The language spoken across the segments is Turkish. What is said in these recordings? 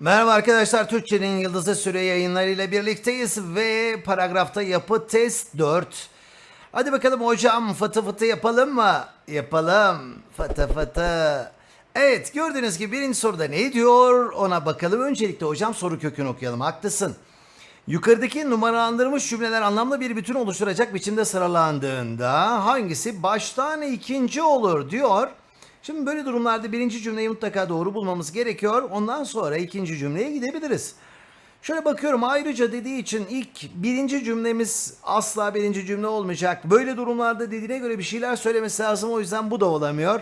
Merhaba arkadaşlar, Türkçenin Yıldızı Süre yayınlarıyla birlikteyiz ve paragrafta yapı test 4. Hadi bakalım hocam fıtı fıtı yapalım mı? Yapalım. Fıtı fıtı. Evet gördüğünüz gibi birinci soruda ne diyor ona bakalım. Öncelikle hocam soru kökünü okuyalım. Haklısın. Yukarıdaki numaralandırılmış cümleler anlamlı bir bütün oluşturacak biçimde sıralandığında hangisi baştan ikinci olur diyor. Şimdi böyle durumlarda birinci cümleyi mutlaka doğru bulmamız gerekiyor. Ondan sonra ikinci cümleye gidebiliriz. Şöyle bakıyorum ayrıca dediği için ilk birinci cümlemiz asla birinci cümle olmayacak. Böyle durumlarda dediğine göre bir şeyler söylemesi lazım o yüzden bu da olamıyor.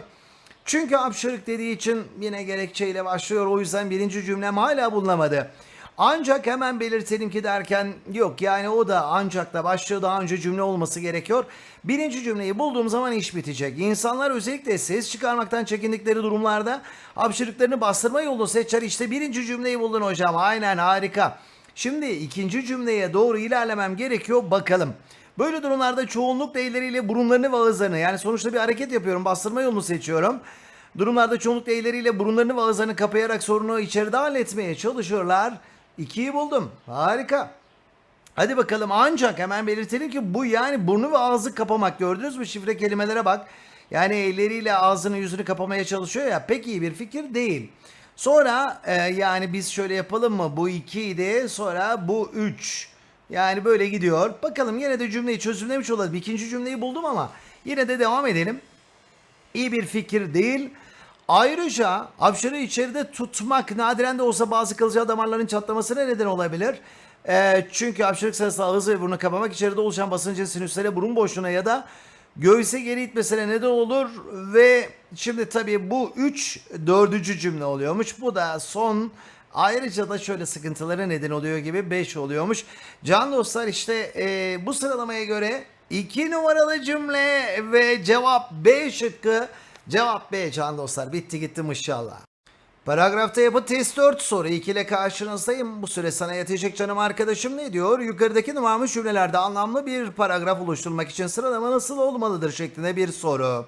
Çünkü hapşırık dediği için yine gerekçeyle başlıyor o yüzden birinci cümlem hala bulunamadı. Ancak hemen belirtelim ki derken yok yani o da ancakla başlıyor daha önce cümle olması gerekiyor. Birinci cümleyi bulduğum zaman iş bitecek. İnsanlar özellikle ses çıkarmaktan çekindikleri durumlarda hapşırıklarını bastırma yolunu seçer. İşte birinci cümleyi buldun hocam aynen harika. Şimdi ikinci cümleye doğru ilerlemem gerekiyor bakalım. Böyle durumlarda çoğunluk eyleriyle burunlarını ve ağızlarını yani sonuçta bir hareket yapıyorum bastırma yolunu seçiyorum. Durumlarda çoğunluk eyleriyle burunlarını ve ağızlarını kapayarak sorunu içeride halletmeye çalışıyorlar. İkiyi buldum. Harika. Hadi bakalım ancak hemen belirtelim ki bu yani burnu ve ağzı kapamak gördünüz mü şifre kelimelere bak. Yani elleriyle ağzını yüzünü kapamaya çalışıyor ya pek iyi bir fikir değil. Sonra e, yani biz şöyle yapalım mı bu 2 idi sonra bu 3. Yani böyle gidiyor. Bakalım yine de cümleyi çözümlemiş olalım. İkinci cümleyi buldum ama yine de devam edelim iyi bir fikir değil. Ayrıca hapşırığı içeride tutmak nadiren de olsa bazı kılcal damarların çatlamasına neden olabilir. Ee, çünkü hapşırık sırasında ağız ve burnu kapamak içeride oluşan basıncın sinüslere burun boşluğuna ya da göğüse geri itmesine neden olur ve şimdi tabii bu 3 dördüncü cümle oluyormuş. Bu da son Ayrıca da şöyle sıkıntılara neden oluyor gibi 5 oluyormuş. Can dostlar işte e, bu sıralamaya göre 2 numaralı cümle ve cevap B şıkkı. Cevap B can dostlar. Bitti gitti inşallah. Paragrafta yapı test 4 soru 2 ile karşınızdayım. Bu süre sana yetecek canım arkadaşım ne diyor? Yukarıdaki numaralı cümlelerde anlamlı bir paragraf oluşturmak için sıralama nasıl olmalıdır şeklinde bir soru.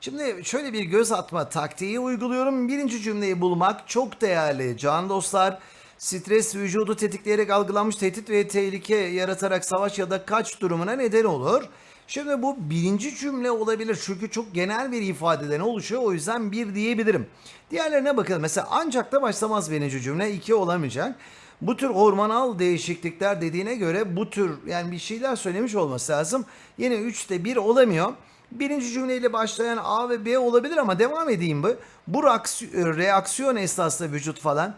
Şimdi şöyle bir göz atma taktiği uyguluyorum. Birinci cümleyi bulmak çok değerli. Can dostlar stres vücudu tetikleyerek algılanmış tehdit ve tehlike yaratarak savaş ya da kaç durumuna neden olur. Şimdi bu birinci cümle olabilir çünkü çok genel bir ifadeden oluşuyor o yüzden bir diyebilirim. Diğerlerine bakalım mesela ancak da başlamaz birinci cümle iki olamayacak. Bu tür hormonal değişiklikler dediğine göre bu tür yani bir şeyler söylemiş olması lazım. Yine 3'te 1 olamıyor. Birinci cümleyle başlayan A ve B olabilir ama devam edeyim bu. Bu reaksiyon, esnasında vücut falan.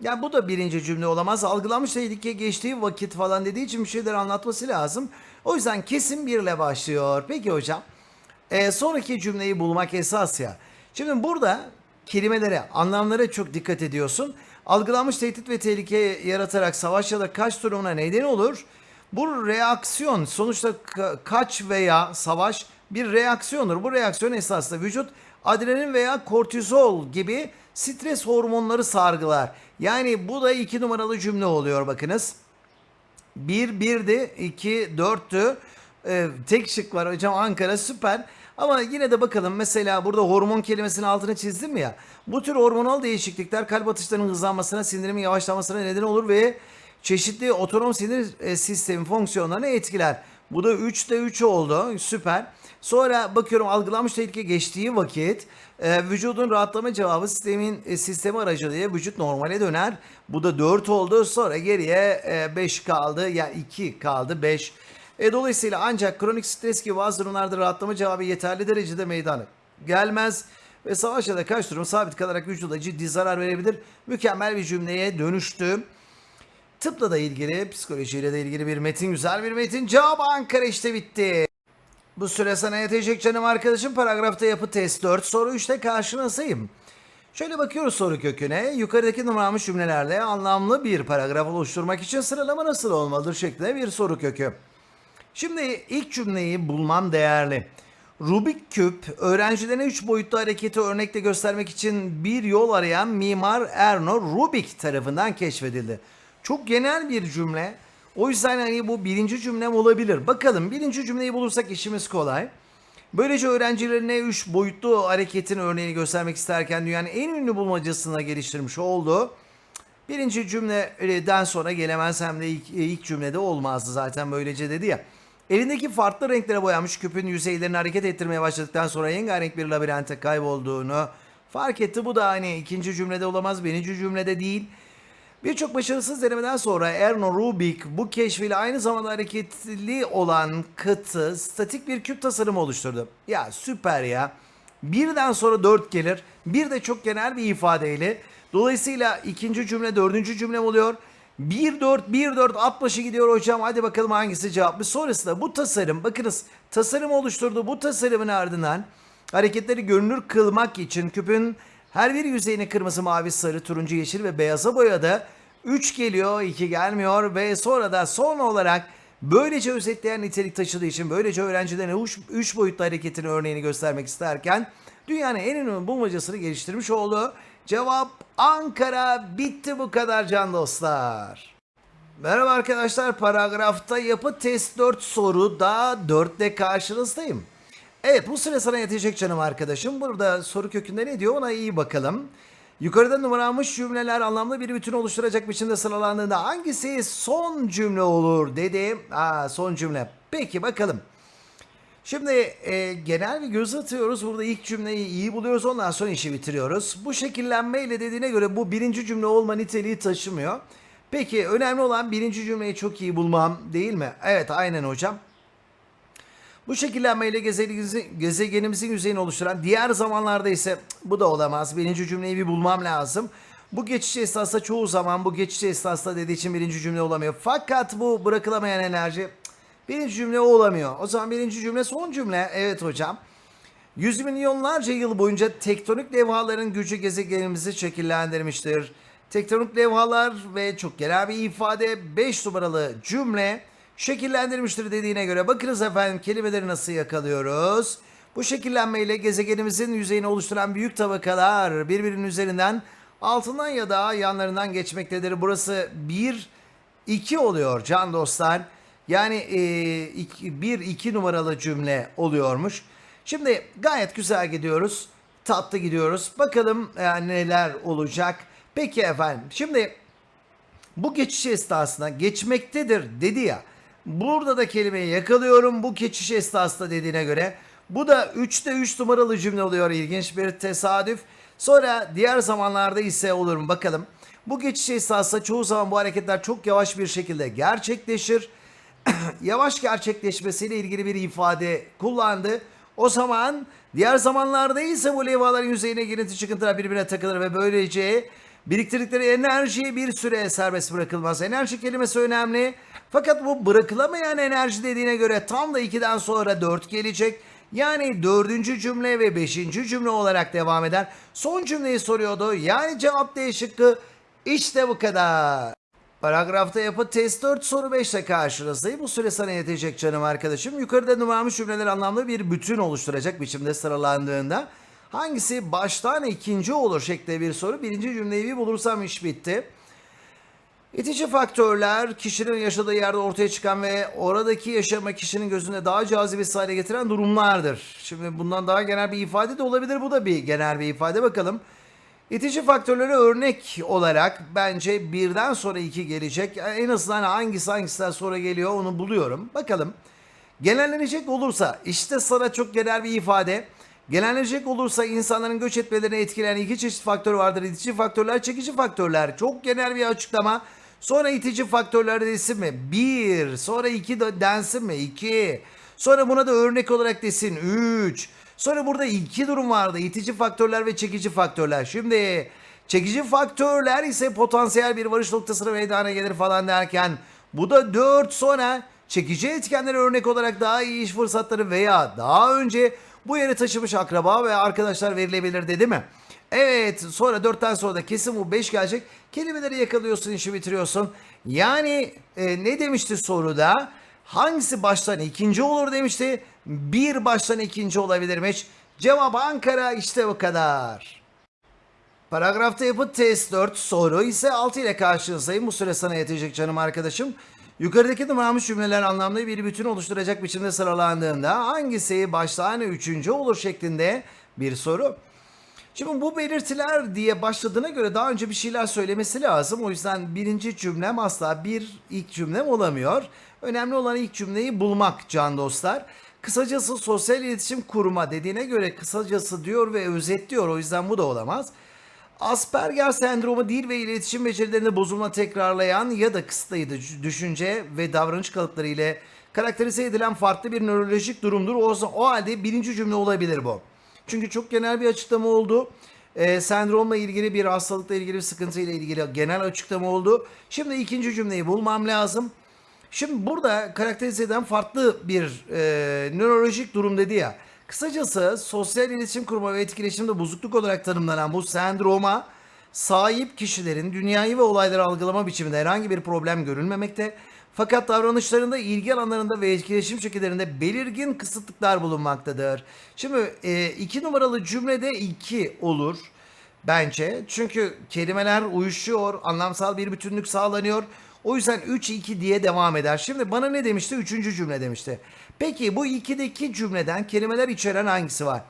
Ya bu da birinci cümle olamaz. Algılanmış tehlike geçtiği vakit falan dediği için bir şeyler anlatması lazım. O yüzden kesin birle başlıyor. Peki hocam. Ee, sonraki cümleyi bulmak esas ya. Şimdi burada kelimelere, anlamlara çok dikkat ediyorsun. Algılanmış tehdit ve tehlike yaratarak savaş ya da kaç durumuna neden olur. Bu reaksiyon sonuçta ka- kaç veya savaş bir reaksiyondur. Bu reaksiyon esasında vücut adrenalin veya kortizol gibi stres hormonları sargılar. Yani bu da iki numaralı cümle oluyor bakınız. 1 1'di, 2 4'tü. Ee, tek şık var hocam Ankara süper. Ama yine de bakalım mesela burada hormon kelimesinin altını çizdim ya. Bu tür hormonal değişiklikler kalp atışlarının hızlanmasına, sindirimin yavaşlamasına neden olur ve çeşitli otonom sinir e, sistemi fonksiyonlarını etkiler. Bu da 3'te 3 oldu. Süper. Sonra bakıyorum algılanmış tehlike geçtiği vakit e, vücudun rahatlama cevabı sistemin e, sistemi aracılığıyla vücut normale döner. Bu da 4 oldu. Sonra geriye 5 kaldı. Ya 2 kaldı 5. E, dolayısıyla ancak kronik stres gibi bazı durumlarda rahatlama cevabı yeterli derecede meydana gelmez. Ve savaş ya da kaç durum sabit kalarak vücuda ciddi zarar verebilir. Mükemmel bir cümleye dönüştü. Tıpla da ilgili, psikolojiyle de ilgili bir metin, güzel bir metin. Cevap Ankara işte bitti. Bu süre sana yetecek canım arkadaşım. Paragrafta yapı test 4 soru 3'te karşınızdayım. Şöyle bakıyoruz soru köküne. Yukarıdaki numaralanmış cümlelerle anlamlı bir paragraf oluşturmak için sıralama nasıl olmalıdır şeklinde bir soru kökü. Şimdi ilk cümleyi bulmam değerli. Rubik küp öğrencilerine 3 boyutlu hareketi örnekle göstermek için bir yol arayan mimar Erno Rubik tarafından keşfedildi. Çok genel bir cümle. O yüzden hani bu birinci cümlem olabilir. Bakalım birinci cümleyi bulursak işimiz kolay. Böylece öğrencilerine 3 boyutlu hareketin örneğini göstermek isterken dünyanın en ünlü bulmacasına geliştirmiş oldu. Birinci cümleden sonra gelemez hem de ilk, ilk cümlede olmazdı zaten böylece dedi ya. Elindeki farklı renklere boyanmış küpün yüzeylerini hareket ettirmeye başladıktan sonra rengarenk bir labirente kaybolduğunu fark etti. Bu da hani ikinci cümlede olamaz, birinci cümlede değil. Birçok başarısız denemeden sonra Erno Rubik bu keşfiyle aynı zamanda hareketli olan katı statik bir küp tasarımı oluşturdu. Ya süper ya. Birden sonra dört gelir. Bir de çok genel bir ifadeyle. Dolayısıyla ikinci cümle dördüncü cümlem oluyor. 1-4, 1-4 at başı gidiyor hocam. Hadi bakalım hangisi cevaplı. Sonrasında bu tasarım, bakınız tasarım oluşturdu. Bu tasarımın ardından hareketleri görünür kılmak için küpün her bir yüzeyini kırmızı, mavi, sarı, turuncu, yeşil ve beyaza boyadı. 3 geliyor, 2 gelmiyor ve sonra da son olarak böylece özetleyen nitelik taşıdığı için böylece öğrencilerine 3 boyutlu hareketin örneğini göstermek isterken dünyanın en ünlü bulmacasını geliştirmiş oldu. Cevap Ankara bitti bu kadar can dostlar. Merhaba arkadaşlar paragrafta yapı test 4 soru da 4 ile karşınızdayım. Evet bu süre sana yetecek canım arkadaşım. Burada soru kökünde ne diyor ona iyi bakalım. Yukarıda numaralanmış cümleler anlamlı bir bütün oluşturacak biçimde sıralandığında hangisi son cümle olur dedi. Aa, son cümle. Peki bakalım. Şimdi e, genel bir göz atıyoruz. Burada ilk cümleyi iyi buluyoruz. Ondan sonra işi bitiriyoruz. Bu şekillenmeyle dediğine göre bu birinci cümle olma niteliği taşımıyor. Peki önemli olan birinci cümleyi çok iyi bulmam değil mi? Evet aynen hocam. Bu şekillenmeyle gezegenimizin, gezegenimizin yüzeyini oluşturan diğer zamanlarda ise bu da olamaz. Birinci cümleyi bir bulmam lazım. Bu geçiş esnasında çoğu zaman bu geçiş esnasında dediği için birinci cümle olamıyor. Fakat bu bırakılamayan enerji birinci cümle olamıyor. O zaman birinci cümle son cümle. Evet hocam. Yüz milyonlarca yıl boyunca tektonik levhaların gücü gezegenimizi şekillendirmiştir. Tektonik levhalar ve çok genel bir ifade 5 numaralı cümle şekillendirmiştir dediğine göre bakınız efendim kelimeleri nasıl yakalıyoruz. Bu şekillenmeyle gezegenimizin yüzeyini oluşturan büyük tabakalar birbirinin üzerinden altından ya da yanlarından geçmektedir. Burası 1 2 oluyor can dostlar. Yani 1 2 numaralı cümle oluyormuş. Şimdi gayet güzel gidiyoruz. Tatlı gidiyoruz. Bakalım e, neler olacak. Peki efendim. Şimdi bu geçiş esnasında geçmektedir dedi ya. Burada da kelimeyi yakalıyorum bu geçiş esnasında dediğine göre. Bu da 3'te 3 numaralı cümle oluyor. İlginç bir tesadüf. Sonra diğer zamanlarda ise olur mu bakalım. Bu geçiş esnasında çoğu zaman bu hareketler çok yavaş bir şekilde gerçekleşir. yavaş gerçekleşmesiyle ilgili bir ifade kullandı. O zaman diğer zamanlarda ise bu levhaların yüzeyine girinti çıkıntılar birbirine takılır ve böylece biriktirdikleri enerji bir süre serbest bırakılmaz. Enerji kelimesi önemli. Fakat bu bırakılamayan enerji dediğine göre tam da 2'den sonra 4 gelecek. Yani dördüncü cümle ve beşinci cümle olarak devam eder. Son cümleyi soruyordu. Yani cevap D şıkkı işte bu kadar. Paragrafta yapı test 4 soru 5 ile karşınızdayım. Bu süre sana yetecek canım arkadaşım. Yukarıda numaramış cümleler anlamlı bir bütün oluşturacak biçimde sıralandığında hangisi baştan ikinci olur şeklinde bir soru. Birinci cümleyi bir bulursam iş bitti. İtici faktörler kişinin yaşadığı yerde ortaya çıkan ve oradaki yaşama kişinin gözünde daha cazibesiz hale getiren durumlardır. Şimdi bundan daha genel bir ifade de olabilir. Bu da bir genel bir ifade. Bakalım. İtici faktörlere örnek olarak bence birden sonra iki gelecek. En azından hangisi hangisinden sonra geliyor onu buluyorum. Bakalım. Genellenecek olursa işte sana çok genel bir ifade. Genellenecek olursa insanların göç etmelerini etkileyen iki çeşit faktör vardır. İtici faktörler, çekici faktörler. Çok genel bir açıklama. Sonra itici faktörler desin mi? Bir. Sonra iki de densin mi? İki. Sonra buna da örnek olarak desin. Üç. Sonra burada iki durum vardı. İtici faktörler ve çekici faktörler. Şimdi çekici faktörler ise potansiyel bir varış noktasına meydana gelir falan derken bu da dört sonra çekici etkenlere örnek olarak daha iyi iş fırsatları veya daha önce bu yere taşımış akraba ve arkadaşlar verilebilir dedi mi? Evet sonra dörtten sonra da kesin bu beş gelecek. Kelimeleri yakalıyorsun işi bitiriyorsun. Yani e, ne demişti soruda? Hangisi baştan ikinci olur demişti. Bir baştan ikinci olabilirmiş. Cevap Ankara işte bu kadar. Paragrafta yapı test 4 soru ise 6 ile karşınızdayım. Bu süre sana yetecek canım arkadaşım. Yukarıdaki numaramış cümleler anlamlı bir bütün oluşturacak biçimde sıralandığında hangisi baştan üçüncü olur şeklinde bir soru. Şimdi bu belirtiler diye başladığına göre daha önce bir şeyler söylemesi lazım. O yüzden birinci cümlem asla bir ilk cümlem olamıyor. Önemli olan ilk cümleyi bulmak can dostlar. Kısacası sosyal iletişim kurma dediğine göre kısacası diyor ve özetliyor. O yüzden bu da olamaz. Asperger sendromu dil ve iletişim becerilerinde bozulma tekrarlayan ya da kısıtlayıcı düşünce ve davranış kalıpları ile karakterize edilen farklı bir nörolojik durumdur. O, o halde birinci cümle olabilir bu. Çünkü çok genel bir açıklama oldu. Ee, sendromla ilgili bir hastalıkla ilgili bir sıkıntıyla ilgili genel açıklama oldu. Şimdi ikinci cümleyi bulmam lazım. Şimdi burada karakterize eden farklı bir e, nörolojik durum dedi ya. Kısacası sosyal iletişim kurma ve etkileşimde bozukluk olarak tanımlanan bu sendroma sahip kişilerin dünyayı ve olayları algılama biçiminde herhangi bir problem görülmemekte. Fakat davranışlarında, ilgi alanlarında ve etkileşim şekillerinde belirgin kısıtlıklar bulunmaktadır. Şimdi e, iki numaralı cümlede iki olur bence. Çünkü kelimeler uyuşuyor, anlamsal bir bütünlük sağlanıyor. O yüzden 3-2 diye devam eder. Şimdi bana ne demişti? Üçüncü cümle demişti. Peki bu 2'deki cümleden kelimeler içeren hangisi var?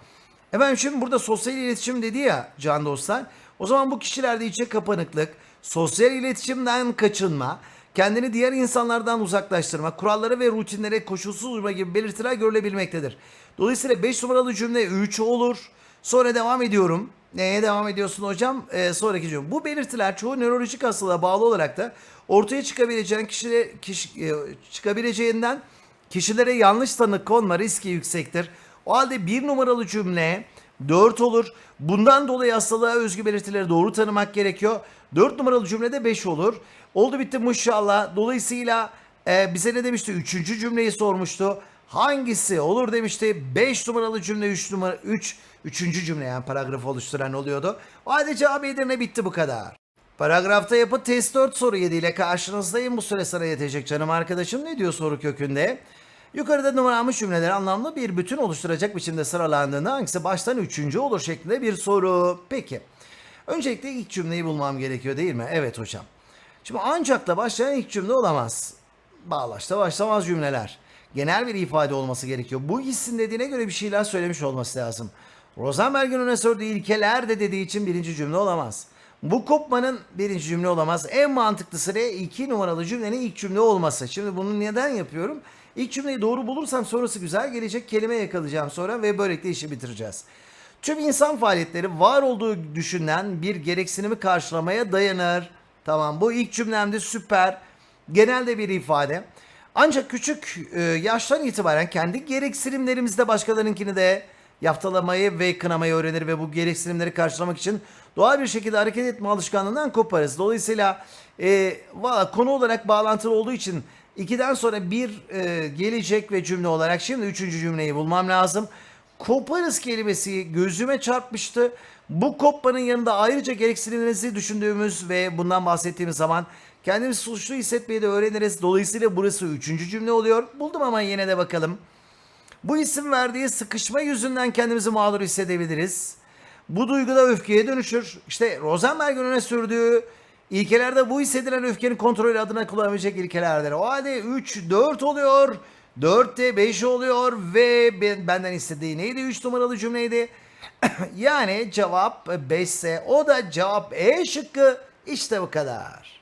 Efendim şimdi burada sosyal iletişim dedi ya can dostlar. O zaman bu kişilerde içe kapanıklık, sosyal iletişimden kaçınma, kendini diğer insanlardan uzaklaştırma, kurallara ve rutinlere koşulsuz uyma gibi belirtiler görülebilmektedir. Dolayısıyla 5 numaralı cümle 3 olur. Sonra devam ediyorum. Neye devam ediyorsun hocam? Ee, sonraki cümle. Bu belirtiler çoğu nörolojik hastalığa bağlı olarak da ortaya çıkabileceğin kişiler, kişi, e, çıkabileceğinden kişilere yanlış tanı konma riski yüksektir. O halde bir numaralı cümle 4 olur. Bundan dolayı hastalığa özgü belirtileri doğru tanımak gerekiyor. 4 numaralı cümlede 5 olur. Oldu bitti maşallah. Dolayısıyla e, bize ne demişti? Üçüncü cümleyi sormuştu. Hangisi olur demişti. 5 numaralı cümle 3 numara 3 üçüncü cümle yani paragraf oluşturan oluyordu. O halde cevabı Edirne bitti bu kadar. Paragrafta yapı test 4 soru 7 ile karşınızdayım. Bu süre sana yetecek canım arkadaşım. Ne diyor soru kökünde? Yukarıda numaranmış cümleler anlamlı bir bütün oluşturacak biçimde sıralandığında hangisi baştan üçüncü olur şeklinde bir soru. Peki. Öncelikle ilk cümleyi bulmam gerekiyor değil mi? Evet hocam. Şimdi ancakla başlayan ilk cümle olamaz. Bağlaçta başlamaz cümleler. Genel bir ifade olması gerekiyor. Bu hissin dediğine göre bir şeyler söylemiş olması lazım. Rosenberg'in öne sürdüğü ilkeler de dediği için birinci cümle olamaz. Bu kopmanın birinci cümle olamaz. En mantıklısı ne? İki numaralı cümlenin ilk cümle olması. Şimdi bunu neden yapıyorum? İlk cümleyi doğru bulursam sonrası güzel gelecek kelime yakalayacağım sonra ve böylelikle işi bitireceğiz. Tüm insan faaliyetleri var olduğu düşünülen bir gereksinimi karşılamaya dayanır. Tamam bu ilk cümlemde süper. Genelde bir ifade. Ancak küçük e, yaştan itibaren kendi gereksinimlerimizde başkalarınkini de yaftalamayı ve kınamayı öğrenir ve bu gereksinimleri karşılamak için doğal bir şekilde hareket etme alışkanlığından koparız. Dolayısıyla e, valla konu olarak bağlantılı olduğu için ikiden sonra bir e, gelecek ve cümle olarak şimdi üçüncü cümleyi bulmam lazım. Koparız kelimesi gözüme çarpmıştı. Bu kopmanın yanında ayrıca gereksinimlerinizi düşündüğümüz ve bundan bahsettiğimiz zaman kendimizi suçlu hissetmeyi de öğreniriz. Dolayısıyla burası üçüncü cümle oluyor. Buldum ama yine de bakalım. Bu isim verdiği sıkışma yüzünden kendimizi mağdur hissedebiliriz. Bu duygu da öfkeye dönüşür. İşte Rosenberg'in öne sürdüğü ilkelerde bu hissedilen öfkenin kontrolü adına kullanabilecek ilkelerdir. O halde 3, 4 oluyor. 4 de 5 oluyor ve ben- benden istediği neydi? 3 numaralı cümleydi. yani cevap 5 ise o da cevap E şıkkı. İşte bu kadar.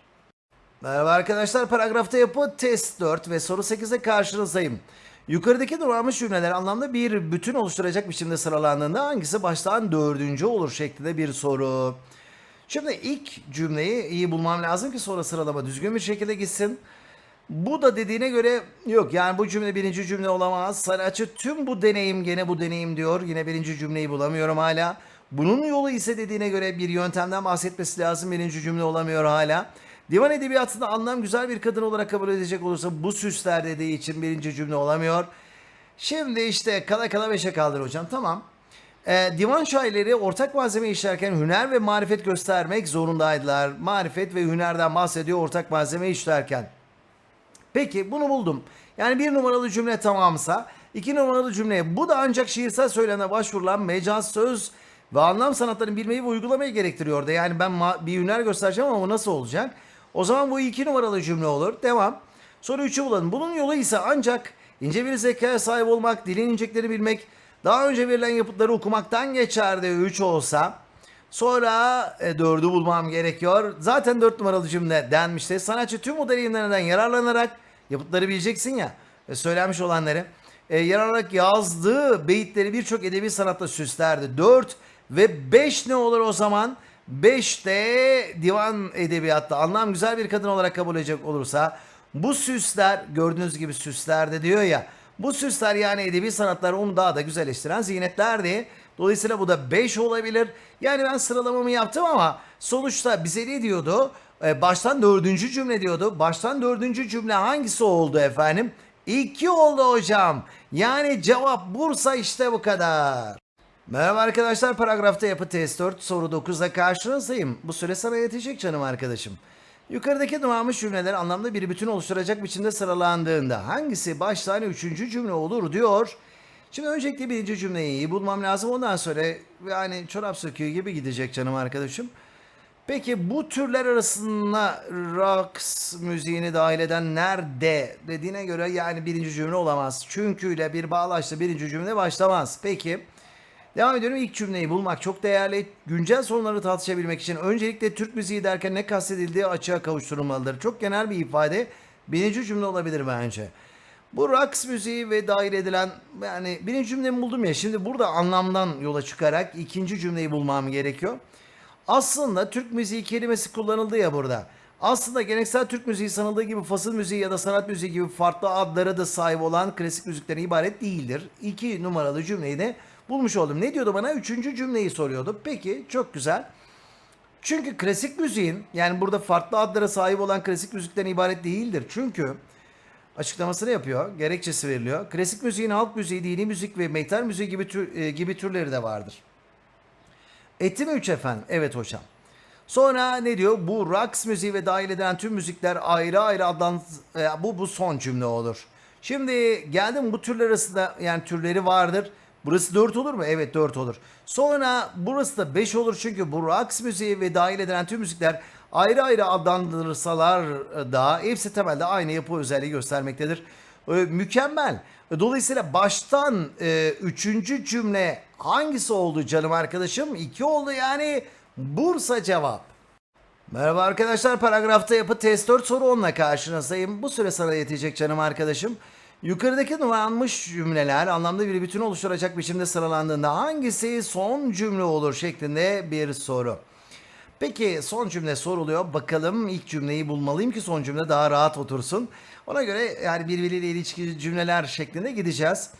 Merhaba arkadaşlar paragrafta yapı test 4 ve soru 8'de karşınızdayım. Yukarıdaki durulmuş cümleler anlamda bir bütün oluşturacak biçimde sıralandığında hangisi baştan dördüncü olur şeklinde bir soru. Şimdi ilk cümleyi iyi bulmam lazım ki sonra sıralama düzgün bir şekilde gitsin. Bu da dediğine göre yok yani bu cümle birinci cümle olamaz. Sanatçı tüm bu deneyim gene bu deneyim diyor. Yine birinci cümleyi bulamıyorum hala. Bunun yolu ise dediğine göre bir yöntemden bahsetmesi lazım. Birinci cümle olamıyor hala. Divan edebiyatında anlam güzel bir kadın olarak kabul edecek olursa bu süsler dediği için birinci cümle olamıyor. Şimdi işte kala kala beşe kaldır hocam tamam. Ee, divan şairleri ortak malzeme işlerken hüner ve marifet göstermek zorundaydılar. Marifet ve hünerden bahsediyor ortak malzeme işlerken. Peki bunu buldum. Yani bir numaralı cümle tamamsa iki numaralı cümle bu da ancak şiirsel söylene başvurulan mecaz söz ve anlam sanatlarını bilmeyi ve uygulamayı gerektiriyordu. Yani ben bir hüner göstereceğim ama nasıl olacak? O zaman bu iki numaralı cümle olur. Devam. Sonra üçü bulalım. Bunun yolu ise ancak ince bir zekaya sahip olmak, dilin inceliklerini bilmek, daha önce verilen yapıtları okumaktan geçerdi üç olsa. Sonra e, dördü bulmam gerekiyor. Zaten dört numaralı cümle denmişti. Sanatçı tüm bu deneyimlerinden yararlanarak yapıtları bileceksin ya. E, söylenmiş olanları. E, yararlanarak yazdığı beyitleri birçok edebi sanatla süslerdi. Dört ve beş ne olur o zaman? 5 de divan edebiyatta anlam güzel bir kadın olarak kabul edecek olursa bu süsler gördüğünüz gibi süsler de diyor ya bu süsler yani edebi sanatları onu daha da güzelleştiren ziynetlerdi. Dolayısıyla bu da 5 olabilir. Yani ben sıralamamı yaptım ama sonuçta bize ne diyordu? Ee, baştan dördüncü cümle diyordu. Baştan dördüncü cümle hangisi oldu efendim? 2 oldu hocam. Yani cevap Bursa işte bu kadar. Merhaba arkadaşlar paragrafta yapı test 4 soru 9'da karşınızdayım. Bu süre sana yetecek canım arkadaşım. Yukarıdaki numarmış cümleler anlamda bir bütün oluşturacak biçimde sıralandığında hangisi baş tane üçüncü cümle olur diyor. Şimdi öncelikle birinci cümleyi iyi bulmam lazım ondan sonra yani çorap söküğü gibi gidecek canım arkadaşım. Peki bu türler arasında rocks müziğini dahil eden nerede dediğine göre yani birinci cümle olamaz. Çünkü ile bir bağlaçla birinci cümle başlamaz. Peki devam ediyorum. İlk cümleyi bulmak çok değerli. Güncel sorunları tartışabilmek için öncelikle Türk müziği derken ne kastedildiği açığa kavuşturulmalıdır. Çok genel bir ifade. Birinci cümle olabilir bence. Bu rocks müziği ve dahil edilen yani birinci cümlemi buldum ya şimdi burada anlamdan yola çıkarak ikinci cümleyi bulmam gerekiyor. Aslında Türk müziği kelimesi kullanıldı ya burada. Aslında geleneksel Türk müziği sanıldığı gibi fasıl müziği ya da sanat müziği gibi farklı adlara da sahip olan klasik müzikten ibaret değildir. İki numaralı cümleyi de bulmuş oldum. Ne diyordu bana? Üçüncü cümleyi soruyordu. Peki çok güzel. Çünkü klasik müziğin yani burada farklı adlara sahip olan klasik müzikten ibaret değildir. Çünkü açıklamasını yapıyor, gerekçesi veriliyor. Klasik müziğin halk müziği, dini müzik ve metal müziği gibi tür, e, gibi türleri de vardır. Etti mi 3 efendim? Evet hocam. Sonra ne diyor? Bu rocks müziği ve dahil edilen tüm müzikler ayrı ayrı adlan e, bu bu son cümle olur. Şimdi geldim bu türler arasında yani türleri vardır. Burası 4 olur mu? Evet 4 olur. Sonra burası da 5 olur çünkü bu rocks müziği ve dahil edilen tüm müzikler ayrı ayrı adlandırılsalar da hepsi temelde aynı yapı özelliği göstermektedir. Ee, mükemmel. Dolayısıyla baştan e, üçüncü cümle hangisi oldu canım arkadaşım? İki oldu yani Bursa cevap. Merhaba arkadaşlar paragrafta yapı test 4 soru 10'la karşınızdayım. Bu süre sana yetecek canım arkadaşım. Yukarıdaki numaranmış cümleler anlamda bir bütün oluşturacak biçimde sıralandığında hangisi son cümle olur şeklinde bir soru. Peki son cümle soruluyor. Bakalım ilk cümleyi bulmalıyım ki son cümle daha rahat otursun. Ona göre yani birbiriyle ilişkili cümleler şeklinde gideceğiz.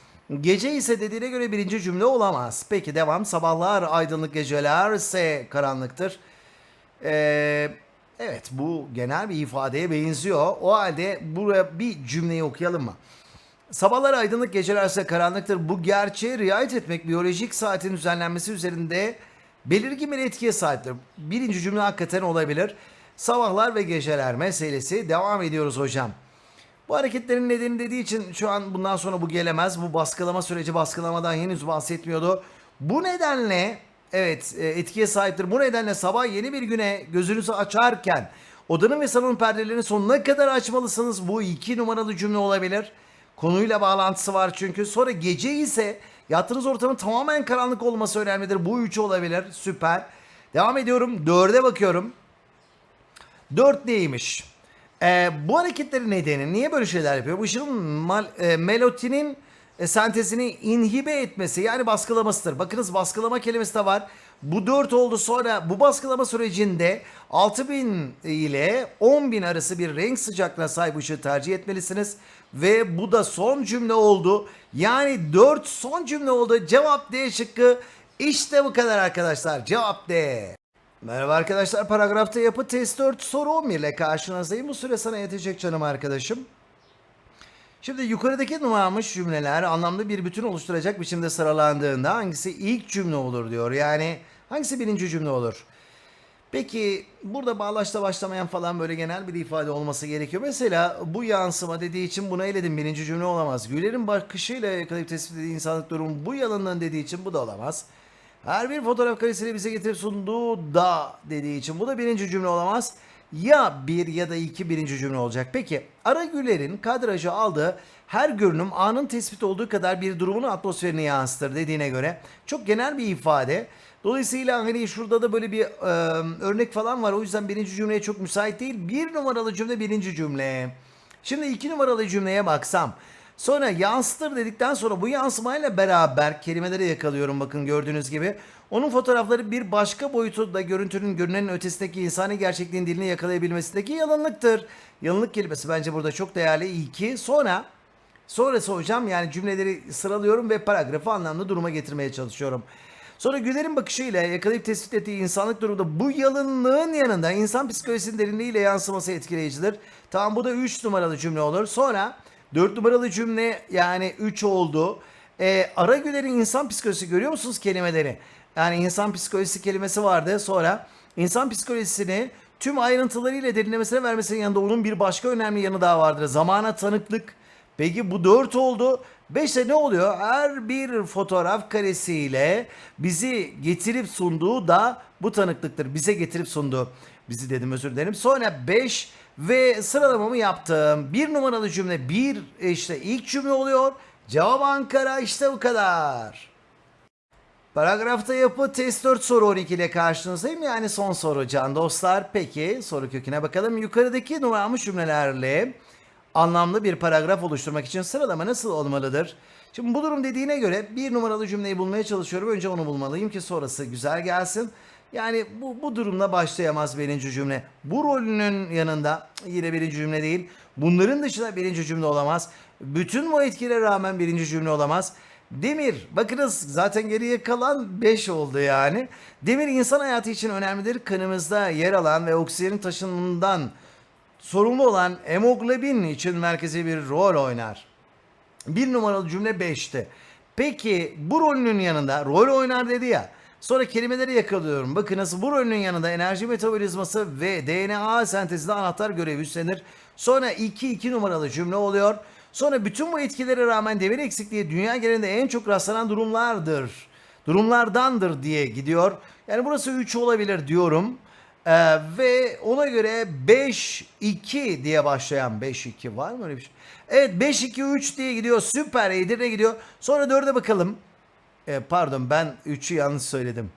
Gece ise dediğine göre birinci cümle olamaz. Peki devam. Sabahlar aydınlık geceler ise karanlıktır. Ee, evet bu genel bir ifadeye benziyor. O halde buraya bir cümleyi okuyalım mı? Sabahlar aydınlık gecelerse karanlıktır. Bu gerçeğe riayet etmek biyolojik saatin düzenlenmesi üzerinde belirgin bir etkiye sahiptir. Birinci cümle hakikaten olabilir. Sabahlar ve geceler meselesi devam ediyoruz hocam. Bu hareketlerin nedeni dediği için şu an bundan sonra bu gelemez. Bu baskılama süreci baskılamadan henüz bahsetmiyordu. Bu nedenle evet e, etkiye sahiptir. Bu nedenle sabah yeni bir güne gözünüzü açarken odanın ve salonun perdelerini sonuna kadar açmalısınız. Bu iki numaralı cümle olabilir. Konuyla bağlantısı var çünkü. Sonra gece ise yattığınız ortamın tamamen karanlık olması önemlidir. Bu üçü olabilir. Süper. Devam ediyorum. Dörde bakıyorum. Dört neymiş? Ee, bu hareketlerin nedeni niye böyle şeyler yapıyor? Bu ışığın mal, e, melotinin e, sentezini inhibe etmesi yani baskılamasıdır. Bakınız baskılama kelimesi de var. Bu 4 oldu sonra bu baskılama sürecinde 6000 ile 10000 arası bir renk sıcaklığına sahip ışığı tercih etmelisiniz. Ve bu da son cümle oldu. Yani 4 son cümle oldu. Cevap D şıkkı. İşte bu kadar arkadaşlar. Cevap D. Merhaba arkadaşlar paragrafta yapı test 4 soru 11 ile karşınızdayım. Bu süre sana yetecek canım arkadaşım. Şimdi yukarıdaki numaramış cümleler anlamlı bir bütün oluşturacak biçimde sıralandığında hangisi ilk cümle olur diyor. Yani hangisi birinci cümle olur? Peki burada bağlaçla başlamayan falan böyle genel bir ifade olması gerekiyor. Mesela bu yansıma dediği için buna eledim birinci cümle olamaz. Güler'in bakışıyla yakalayıp tespit ettiği insanlık durumu bu yalanından dediği için bu da olamaz. Her bir fotoğraf karesini bize getirip sunduğu da dediği için bu da birinci cümle olamaz. ya bir ya da iki birinci cümle olacak. Peki Ara Güler'in kadrajı aldığı her görünüm anın tespit olduğu kadar bir durumun atmosferini yansıtır dediğine göre çok genel bir ifade. Dolayısıyla hani şurada da böyle bir e, örnek falan var. O yüzden birinci cümleye çok müsait değil. Bir numaralı cümle birinci cümle. Şimdi iki numaralı cümleye baksam. Sonra yansıtır dedikten sonra bu yansımayla beraber kelimeleri yakalıyorum bakın gördüğünüz gibi. Onun fotoğrafları bir başka boyutu da görüntünün görünenin ötesindeki insani gerçekliğin dilini yakalayabilmesindeki yalınlıktır. Yalınlık kelimesi bence burada çok değerli. İyi ki. Sonra Sonrası hocam yani cümleleri sıralıyorum ve paragrafı anlamlı duruma getirmeye çalışıyorum. Sonra Güler'in bakışıyla yakalayıp tespit ettiği insanlık durumunda bu yalınlığın yanında insan psikolojisinin derinliğiyle yansıması etkileyicidir. Tamam bu da 3 numaralı cümle olur. Sonra 4 numaralı cümle yani 3 oldu. Ee, ara Güler'in insan psikolojisi görüyor musunuz kelimeleri? Yani insan psikolojisi kelimesi vardı. Sonra insan psikolojisini tüm ayrıntılarıyla derinlemesine vermesinin yanında onun bir başka önemli yanı daha vardır. Zamana tanıklık, Peki bu 4 oldu. 5'te ne oluyor? Her bir fotoğraf karesiyle bizi getirip sunduğu da bu tanıklıktır. Bize getirip sunduğu. Bizi dedim özür dilerim. Sonra 5 ve sıralamamı yaptım. Bir numaralı cümle bir işte ilk cümle oluyor. Cevap Ankara işte bu kadar. Paragrafta yapı test 4 soru 12 ile karşınızdayım. Yani son soru can dostlar. Peki soru köküne bakalım. Yukarıdaki numaramış cümlelerle anlamlı bir paragraf oluşturmak için sıralama nasıl olmalıdır? Şimdi bu durum dediğine göre bir numaralı cümleyi bulmaya çalışıyorum. Önce onu bulmalıyım ki sonrası güzel gelsin. Yani bu, bu durumla başlayamaz birinci cümle. Bu rolünün yanında yine birinci cümle değil. Bunların dışında birinci cümle olamaz. Bütün bu etkilere rağmen birinci cümle olamaz. Demir, bakınız zaten geriye kalan 5 oldu yani. Demir insan hayatı için önemlidir. Kanımızda yer alan ve oksijenin taşınımından sorumlu olan hemoglobin için merkezi bir rol oynar. Bir numaralı cümle 5'ti. Peki bu rolünün yanında rol oynar dedi ya. Sonra kelimeleri yakalıyorum. Bakınız bu rolünün yanında enerji metabolizması ve DNA sentezinde anahtar görevi üstlenir. Sonra 2-2 numaralı cümle oluyor. Sonra bütün bu etkilere rağmen demir eksikliği dünya genelinde en çok rastlanan durumlardır. Durumlardandır diye gidiyor. Yani burası 3 olabilir diyorum. Ee, ve ona göre 5-2 diye başlayan 5-2 var mı öyle bir şey? Evet 5-2-3 diye gidiyor. Süper Edirne gidiyor. Sonra 4'e bakalım. Ee, pardon ben 3'ü yanlış söyledim.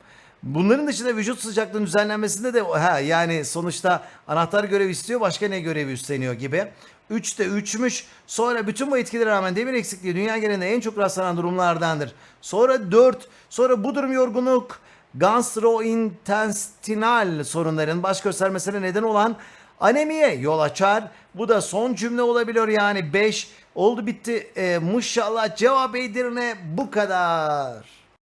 Bunların dışında vücut sıcaklığının düzenlenmesinde de ha yani sonuçta anahtar görev istiyor başka ne görevi üstleniyor gibi. 3 de 3'müş. Sonra bütün bu etkilere rağmen demir eksikliği dünya genelinde en çok rastlanan durumlardandır. Sonra 4. Sonra bu durum yorgunluk, gastrointestinal sorunların baş göstermesine neden olan anemiye yol açar. Bu da son cümle olabiliyor yani 5 oldu bitti. Ee, maşallah cevap Edirne bu kadar.